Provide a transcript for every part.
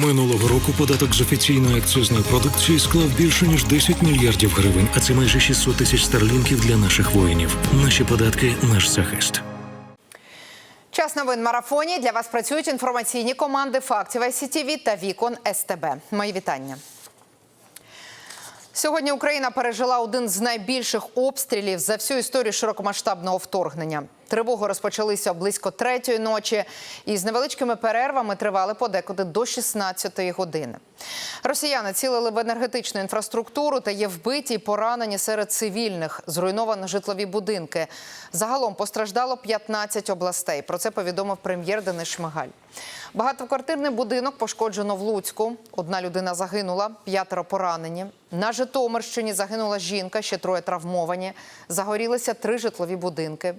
Минулого року податок з офіційної акцизної продукції склав більше ніж 10 мільярдів гривень, а це майже 600 тисяч старлінків для наших воїнів. Наші податки наш захист. Час новин марафоні для вас працюють інформаційні команди фактів ICTV та Вікон СТБ. Мої вітання. Сьогодні Україна пережила один з найбільших обстрілів за всю історію широкомасштабного вторгнення. Тривоги розпочалися близько третьої ночі і з невеличкими перервами тривали подекуди до 16-ї години. Росіяни цілили в енергетичну інфраструктуру та є вбиті і поранені серед цивільних. Зруйновані житлові будинки. Загалом постраждало 15 областей. Про це повідомив прем'єр Денис Шмигаль. Багатоквартирний будинок пошкоджено в Луцьку. Одна людина загинула, п'ятеро поранені. На Житомирщині загинула жінка, ще троє травмовані. Загорілися три житлові будинки.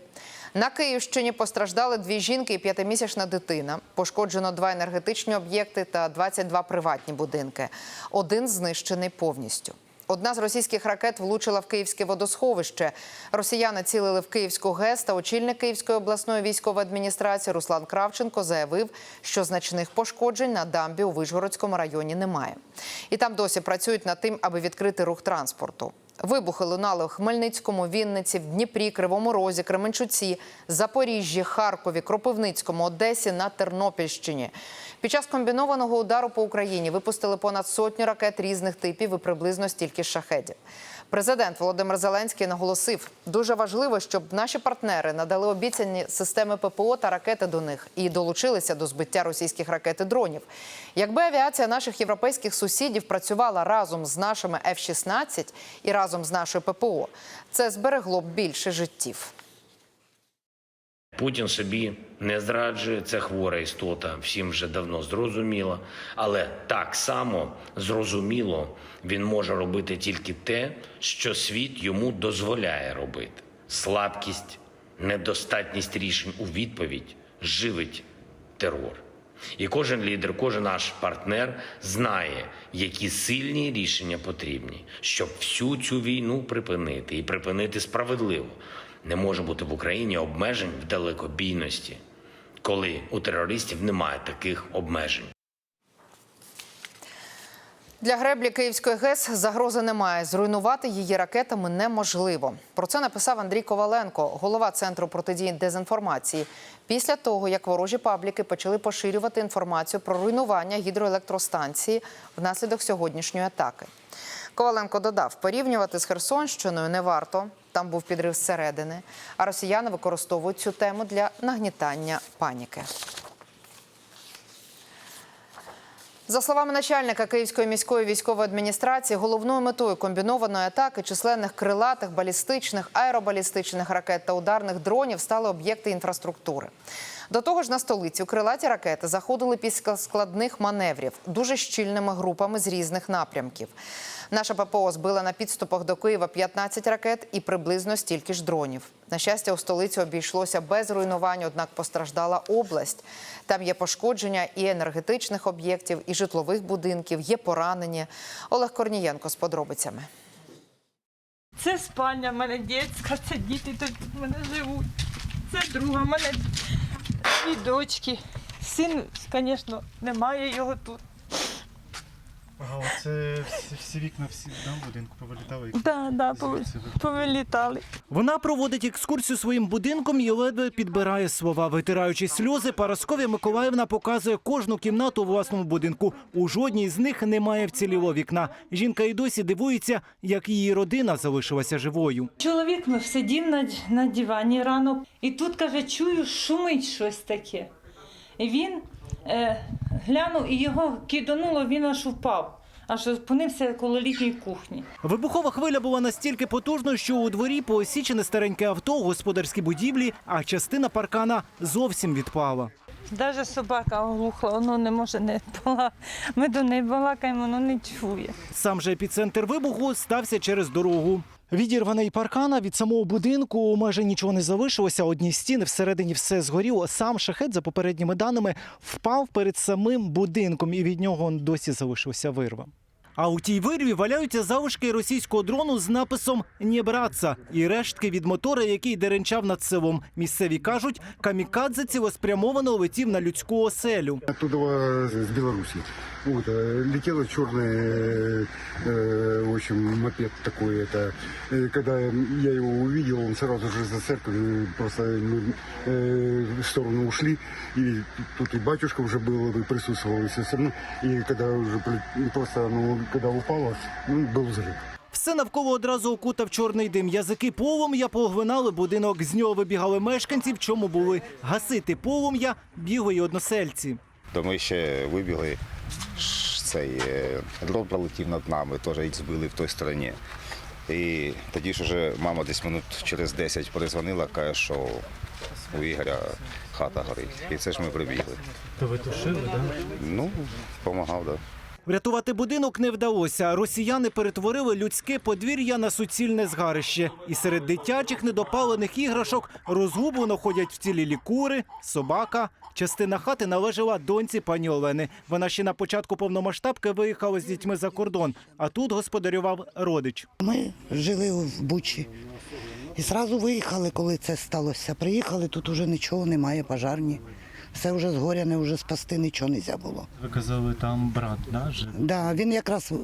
На Київщині постраждали дві жінки і п'ятимісячна дитина. Пошкоджено два енергетичні об'єкти та 22 приватні будинки. Один знищений повністю. Одна з російських ракет влучила в Київське водосховище. Росіяни цілили в Київську ГЕС та очільник Київської обласної військової адміністрації Руслан Кравченко заявив, що значних пошкоджень на дамбі у Вишгородському районі немає. І там досі працюють над тим, аби відкрити рух транспорту. Вибухи лунали у Хмельницькому, Вінниці, в Дніпрі, Кривому Розі, Кременчуці, Запоріжжі, Харкові, Кропивницькому, Одесі на Тернопільщині. Під час комбінованого удару по Україні випустили понад сотню ракет різних типів і приблизно стільки шахедів. Президент Володимир Зеленський наголосив, дуже важливо, щоб наші партнери надали обіцяні системи ППО та ракети до них і долучилися до збиття російських ракет і дронів. Якби авіація наших європейських сусідів працювала разом з нашими F-16 і разом з нашою ППО, це зберегло б більше життів. Путін собі не зраджує, це хвора істота, всім вже давно зрозуміло. Але так само зрозуміло він може робити тільки те, що світ йому дозволяє робити. Слабкість, недостатність рішень у відповідь живить терор. І кожен лідер, кожен наш партнер знає, які сильні рішення потрібні, щоб всю цю війну припинити і припинити справедливо. Не може бути в Україні обмежень в далекобійності, коли у терористів немає таких обмежень. Для греблі Київської ГЕС загрози немає. Зруйнувати її ракетами неможливо. Про це написав Андрій Коваленко, голова центру протидії дезінформації. Після того, як ворожі пабліки почали поширювати інформацію про руйнування гідроелектростанції внаслідок сьогоднішньої атаки. Коваленко додав, порівнювати з Херсонщиною не варто. Там був підрив зсередини, а росіяни використовують цю тему для нагнітання паніки. За словами начальника Київської міської військової адміністрації, головною метою комбінованої атаки численних крилатих, балістичних, аеробалістичних ракет та ударних дронів стали об'єкти інфраструктури. До того ж, на столицю крилаті ракети заходили після складних маневрів дуже щільними групами з різних напрямків. Наша ППО збила на підступах до Києва 15 ракет і приблизно стільки ж дронів. На щастя, у столиці обійшлося без руйнувань, однак постраждала область. Там є пошкодження і енергетичних об'єктів, і житлових будинків, є поранені. Олег Корнієнко з подробицями. Це спальня в мене дітська, це діти тут в мене живуть. Це друга, в мене дві дочки. Син, звісно, немає його тут. Ага, оце всі, всі вікна всі да, будинку повилітали. Да, да, пов- Звідси ви- повилітали. Вона проводить екскурсію своїм будинком і ледве підбирає слова. Витираючи сльози, Парасковія Миколаївна показує кожну кімнату у власному будинку. У жодній з них немає вцілілого вікна. Жінка і досі дивується, як її родина залишилася живою. Чоловік ну, сидів на, на дивані рано, і тут каже, чую, шумить щось таке. Він е, глянув і його кидануло, він аж впав. Аж опинився коло літньої кухні. Вибухова хвиля була настільки потужною, що у дворі поосічене стареньке авто, господарські будівлі, а частина паркана зовсім відпала. Навіть собака оглухла, воно не може не бала. Ми до неї балакаємо, воно не чує. Сам же епіцентр вибуху стався через дорогу. Відірваний паркана від самого будинку майже нічого не залишилося. Одні стіни всередині все згоріло. Сам шахет, за попередніми даними, впав перед самим будинком, і від нього досі залишився вирва. А у тій вирві валяються залишки російського дрону з написом «Не братца» і рештки від мотора, який деренчав над селом. Місцеві кажуть, камікадзе цілеспрямовано летів на людську оселю. Оттуда с Беларуси. Вот, э, летела черный, э, в общем, мопед такой. Это, Э, когда я его увидел, он сразу же за церковью просто мы э, в сторону ушли. И тут и батюшка уже был, и присутствовал, и все остальное. И когда уже при- просто, ну, когда упало, ну, был взрыв. Все навколо одразу окутав чорний дим. Язики полум'я поглинали будинок. З нього вибігали мешканці, в чому були гасити полум'я, бігли й односельці. То ми ще вибігли, цей е, дрон пролетів над нами, теж їх збили в той стороні. І тоді ж уже мама десь минут через 10 перезвонила, каже, що у Ігоря хата горить. І це ж ми прибігли. То ви тушили, так? Ну, допомагав, так. Да. Врятувати будинок не вдалося. Росіяни перетворили людське подвір'я на суцільне згарище. І серед дитячих недопалених іграшок розгублено ходять вцілілі кури, собака. Частина хати належала доньці пані Олени. Вона ще на початку повномасштабки виїхала з дітьми за кордон, а тут господарював родич. Ми жили в Бучі. І одразу виїхали, коли це сталося. Приїхали, тут вже нічого немає, пожарні. Все вже згоряне, вже спасти нічого не можна було. Ви казали, там брат, да, жив? Да, він якраз е,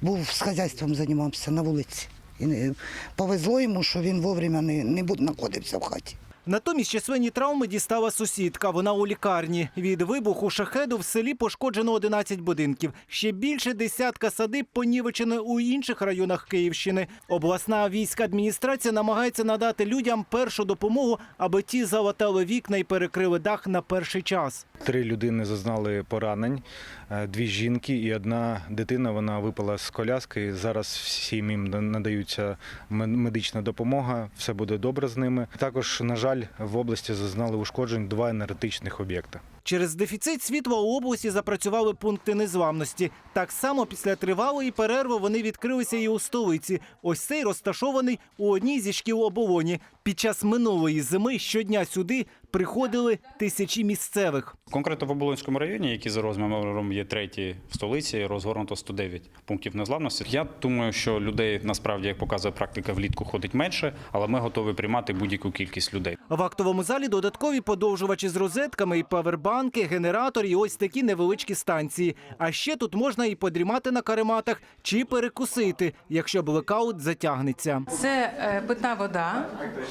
був з хазяйством займався на вулиці. І повезло йому, що він вовремя не, не знаходився в хаті. Натомість численні травми дістала сусідка. Вона у лікарні. Від вибуху шахеду в селі пошкоджено 11 будинків. Ще більше десятка садиб понівечено у інших районах Київщини. Обласна війська адміністрація намагається надати людям першу допомогу, аби ті залатали вікна і перекрили дах на перший час. Три людини зазнали поранень, е, дві жінки і одна дитина. Вона випала з коляски. Зараз всім їм надаються медична допомога. Все буде добре з ними. Також, на жаль, в області зазнали ушкоджень два енергетичних об'єкти. Через дефіцит світла у області запрацювали пункти незламності. Так само після тривалої перерви вони відкрилися і у столиці. Ось цей розташований у одній зі шкіл оболоні. Під час минулої зими щодня сюди приходили тисячі місцевих. Конкретно в Оболонському районі, який за розміром є третій в столиці, розгорнуто 109 пунктів незламності. Я думаю, що людей насправді, як показує практика, влітку ходить менше, але ми готові приймати будь-яку кількість людей. В актовому залі додаткові подовжувачі з розетками і павербанки, генератор і ось такі невеличкі станції. А ще тут можна і подрімати на карематах чи перекусити, якщо блекаут затягнеться. Це е, питна вода,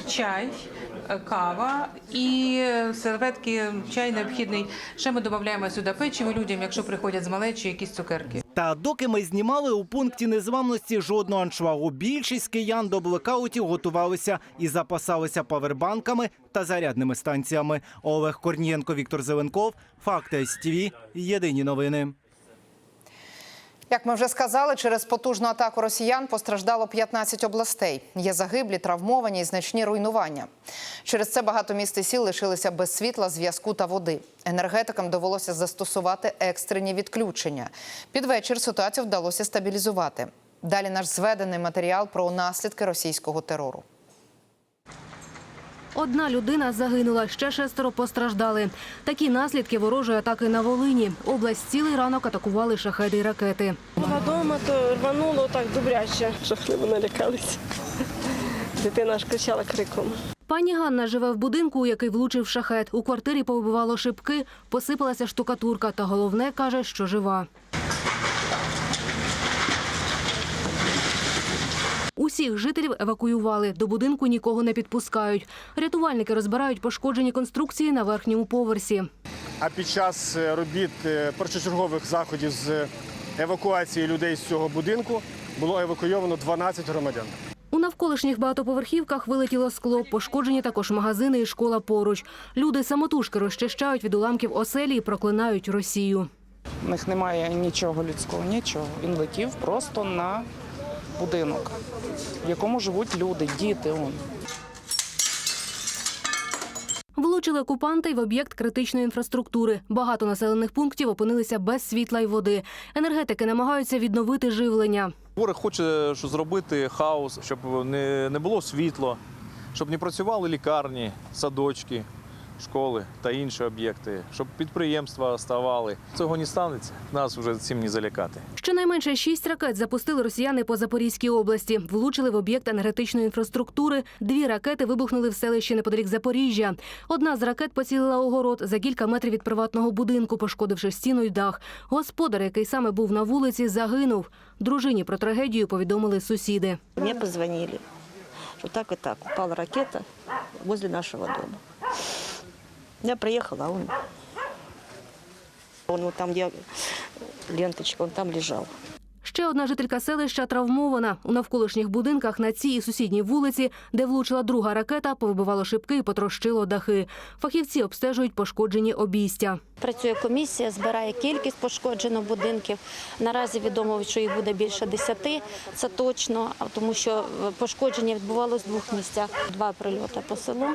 чай, кава і серветки, чай необхідний. Ще ми додаємо сюди печиво людям, якщо приходять з малечі, якісь цукерки. Та доки ми знімали у пункті незламності жодного аншлагу, більшість киян до блекаутів готувалися і запасалися павербанками та зарядними станціями. Олег Корнієнко, Віктор Зеленков, Факти СТВ, Єдині новини. Як ми вже сказали, через потужну атаку росіян постраждало 15 областей. Є загиблі, травмовані і значні руйнування. Через це багато міст і сіл лишилися без світла, зв'язку та води. Енергетикам довелося застосувати екстрені відключення. Під вечір ситуацію вдалося стабілізувати. Далі наш зведений матеріал про наслідки російського терору. Одна людина загинула, ще шестеро постраждали. Такі наслідки ворожої атаки на Волині. Область цілий ранок атакували шахеди й ракети. Була вдома, то рвануло так добряче. Жахливо налякалися. Дитина аж кричала криком. Пані Ганна живе в будинку, у який влучив шахет. У квартирі повибивало шибки, посипалася штукатурка. Та головне каже, що жива. Усіх жителів евакуювали. До будинку нікого не підпускають. Рятувальники розбирають пошкоджені конструкції на верхньому поверсі. А під час е, робіт е, першочергових заходів з евакуації людей з цього будинку було евакуйовано 12 громадян. У навколишніх багатоповерхівках вилетіло скло, пошкоджені також магазини і школа поруч. Люди самотужки розчищають від уламків оселі і проклинають Росію. У них немає нічого людського, нічого. Він летів просто на будинок, в якому живуть люди, діти. Он. Влучили окупанти й в об'єкт критичної інфраструктури. Багато населених пунктів опинилися без світла й води. Енергетики намагаються відновити живлення. Ворог хоче що зробити хаос, щоб не, не було світло, щоб не працювали лікарні, садочки, школи та інші об'єкти, щоб підприємства ставали. Цього не станеться. Нас вже цим не залякати. Щонайменше шість ракет запустили росіяни по Запорізькій області. Влучили в об'єкт енергетичної інфраструктури. Дві ракети вибухнули в селищі неподалік Запоріжжя. Одна з ракет поцілила у город за кілька метрів від приватного будинку, пошкодивши стіну й дах. Господар, який саме був на вулиці, загинув. Дружині про трагедію повідомили сусіди. Мне позвонили, что так и так упала ракета возле нашего дома. Я приехала, а он, он вот там, где ленточка, он там лежал. Ще одна жителька селища травмована. У навколишніх будинках на цій і сусідній вулиці, де влучила друга ракета, повибивало шибки і потрощило дахи. Фахівці обстежують пошкоджені обійстя. Працює комісія, збирає кількість пошкоджених будинків. Наразі відомо, що їх буде більше десяти. Це точно, тому що пошкодження відбувалося в двох місцях. Два прильоти по селу.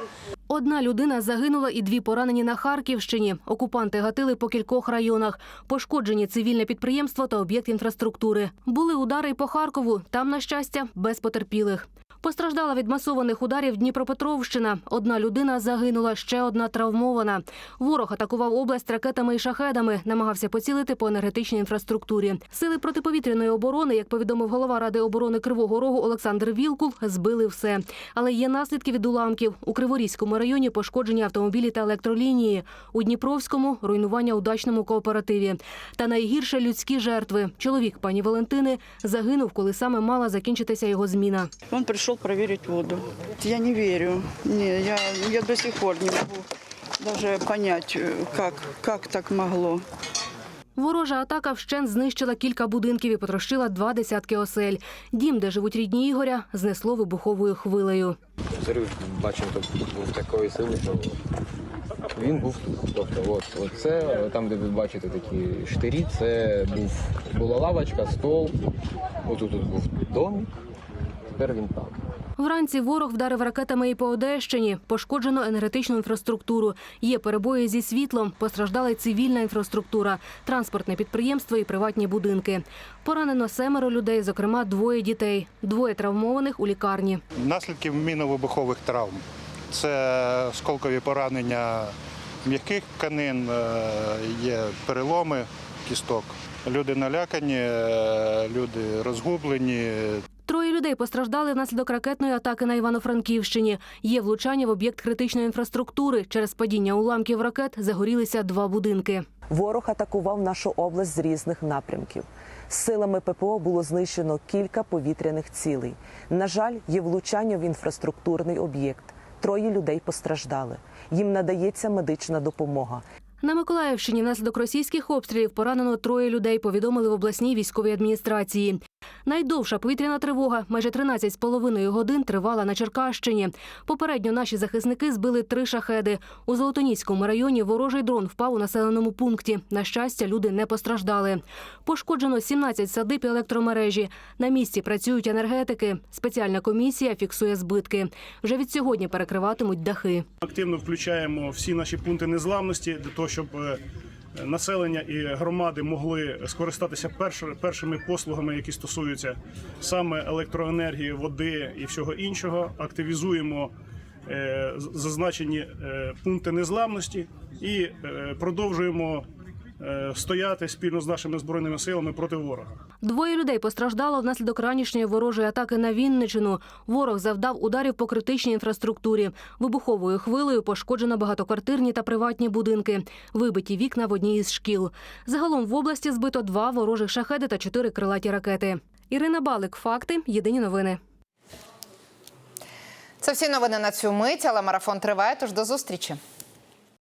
Одна людина загинула і дві поранені на Харківщині. Окупанти гатили по кількох районах. Пошкоджені цивільне підприємство та об'єкт інфраструктури. Були удари по Харкову. Там, на щастя, без потерпілих. Постраждала від масованих ударів Дніпропетровщина. Одна людина загинула, ще одна травмована. Ворог атакував область ракетами і шахедами, намагався поцілити по енергетичній інфраструктурі. Сили протиповітряної оборони, як повідомив голова ради оборони Кривого Рогу Олександр Вілкул, збили все. Але є наслідки від уламків. У Криворізькому районі пошкоджені автомобілі та електролінії. У Дніпровському руйнування у дачному кооперативі. Та найгірше людські жертви. Чоловік пані Валентини загинув, коли саме мала закінчитися його зміна. Он пришел проверить воду. Я не верю. Не, я, я до сих пор не могу даже понять, э, как, как так могло. Ворожа атака вщент знищила кілька будинків і потрощила два десятки осель. Дім, де живуть рідні Ігоря, знесло вибуховою хвилею. Взрив бачив, то був такої сили, що він був тут. Тобто, от, от це, там, де ви бачите такі штирі, це був, була лавочка, стол, отут тут був домик, тепер він так. Вранці ворог вдарив ракетами і по Одещині. Пошкоджено енергетичну інфраструктуру. Є перебої зі світлом, постраждала й цивільна інфраструктура, транспортне підприємство і приватні будинки. Поранено семеро людей, зокрема двоє дітей. Двоє травмованих у лікарні. Наслідки міновибухових травм. Це осколкові поранення м'яких тканин, е, є переломи кісток. Люди налякані, е, люди розгублені. Людей постраждали внаслідок ракетної атаки на Івано-Франківщині. Є влучання в об'єкт критичної інфраструктури. Через падіння уламків ракет загорілися два будинки. Ворог атакував нашу область з різних напрямків. Силами ППО було знищено кілька повітряних цілей. На жаль, є влучання в інфраструктурний об'єкт. Троє людей постраждали. Їм надається медична допомога. На Миколаївщині внаслідок російських обстрілів поранено троє людей. Повідомили в обласній військовій адміністрації. Найдовша повітряна тривога майже 13,5 годин тривала на Черкащині. Попередньо наші захисники збили три шахеди. У Золотоніському районі ворожий дрон впав у населеному пункті. На щастя, люди не постраждали. Пошкоджено 17 садиб електромережі. На місці працюють енергетики. Спеціальна комісія фіксує збитки. Вже від сьогодні перекриватимуть дахи. Активно включаємо всі наші пункти незламності для того, щоб е, населення і громади могли скористатися перш- першими послугами, які стосуються саме електроенергії, води і всього іншого. Активізуємо е, зазначені е, пункти незламності і е, продовжуємо стояти спільно з нашими збройними силами проти ворога. Двоє людей постраждало внаслідок ранішньої ворожої атаки на Вінничину. Ворог завдав ударів по критичній інфраструктурі. Вибуховою хвилею пошкоджено багатоквартирні та приватні будинки. Вибиті вікна в одній із шкіл. Загалом в області збито два ворожих шахеди та чотири крилаті ракети. Ірина Балик, факти. Єдині новини. Це всі новини на цю мить, але марафон триває. Тож до зустрічі.